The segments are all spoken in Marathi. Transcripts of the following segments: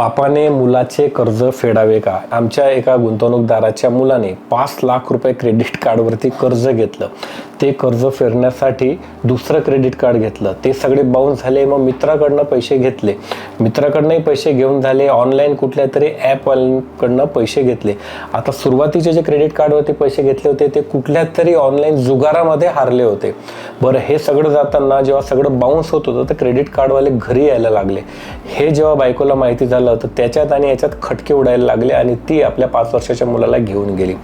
बापाने मुलाचे कर्ज फेडावे का? आमच्या एका गुंतवणूकदाराच्या मुलाने पाच लाख रुपये क्रेडिट कार्डवरती कर्ज घेतलं. ते कर्ज फेडण्यासाठी दुसरं क्रेडिट कार्ड घेतलं. ते सगळे बाउन्स झाले मग मित्राकडनं पैसे घेतले. मित्राकडनंही पैसे घेऊन झाले ऑनलाईन कुठल्या तरी ॲपवाल्यांकडनं पैसे घेतले. आता सुरुवातीचे जे क्रेडिट कार्डवरती पैसे घेतले होते ते कुठल्या तरी ऑनलाईन जुगारामध्ये हारले होते. बरं हे सगळं जाताना जेव्हा सगळं बाउन्स होत होतं तर क्रेडिट कार्डवाले घरी यायला लागले. हे जेव्हा बायकोला माहिती झालं तर त्याच्यात आणि याच्यात खटके उडायला लागले आणि ती आपल्या पाच वर्षाच्या मुलाला घेऊन गेली.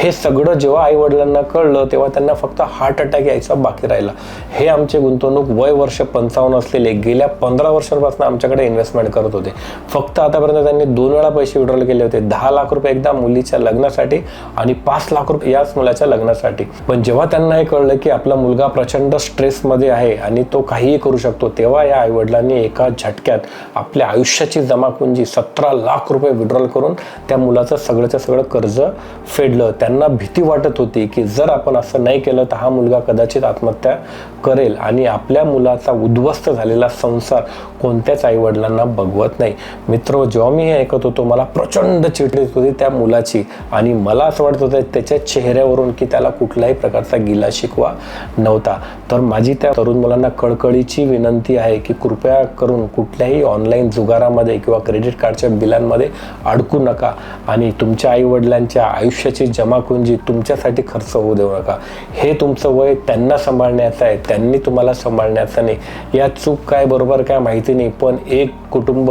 हे सगळं जेव्हा आई वडिलांना कळलं तेव्हा त्यांना फक्त हार्ट अटॅक यायचा बाकी राहिला. हे आमचे गुंतवणूक वय वर्ष पंचावन्न असलेले गेल्या पंधरा वर्षांपासून आमच्याकडे इन्व्हेस्टमेंट करत होते. फक्त आतापर्यंत त्यांनी दोन वेळा पैसे विड्रॉल केले होते. दहा लाख रुपये एकदा मुलीच्या लग्नासाठी आणि पाच लाख रुपये याच मुलाच्या लग्नासाठी. पण जेव्हा त्यांना हे कळलं की आपला मुलगा प्रचंड स्ट्रेसमध्ये आहे आणि तो काहीही करू शकतो तेव्हा या आईवडिलांनी एका झटक्यात आपल्या आयुष्याची जमा जमापुंजी सतरा लाख रुपये विड्रॉल करून त्या मुलाचं सगळंच्या सगळं कर्ज फेडलं. त्यांना भीती वाटत होती की जर आपण असं नाही केलं तर हा मुलगा कदाचित आत्महत्या करेल आणि आपल्या मुलाचा उद्ध्वस्त झालेला संसार कोणत्याच आईवडिलांना बघवत नाही. मित्र जेव्हा मी हे ऐकत होतो मला प्रचंड चिड होती त्या मुलाची आणि मला असं वाटत होतं त्याच्या चेहऱ्यावरून की त्याला कुठल्याही प्रकारचा गिला शिकवा नव्हता. तर माझी त्या तरुण मुलांना कळकळीची विनंती आहे की कृपया करून कुठल्याही ऑनलाईन जुगारामध्ये किंवा क्रेडिट कार्डच्या बिलांमध्ये अडकू नका आणि तुमच्या आईवडिलांच्या आयुष्याची जमाकुंजी तुमच्यासाठी खर्च होऊ देऊ नका. हे तुमचं वय त्यांना सांभाळण्याचं आहे त्यांनी तुम्हाला सांभाळण्याचं नाही. या चूक काय बरोबर काय माहिती नाही पण एक कुटुंब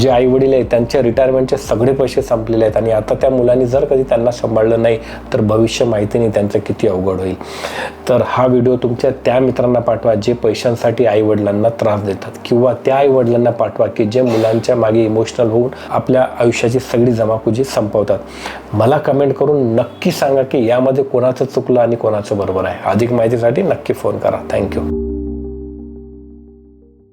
जे आई वडील आहेत त्यांच्या रिटायरमेंटचे सगळे पैसे संपलेले आहेत आणि आता त्या मुलांनी जर कधी त्यांना सांभाळलं नाही तर भविष्य माहिती नाही त्यांचं किती अवघड होईल. तर हा व्हिडिओ तुमच्या त्या मित्रांना पाठवा जे पैशांसाठी आई वडिलांना त्रास देतात किंवा त्या आई वडिलांना पाठवा की जे मुलांच्या मागे इमोशनल होऊन आपल्या आयुष्याची सगळी जमाखुजी संपवतात. मला कमेंट करून नक्की सांगा की यामध्ये कोणाचं चुकलं आणि कोणाचं बरोबर आहे. अधिक माहितीसाठी नक्की फोन करा. Thank you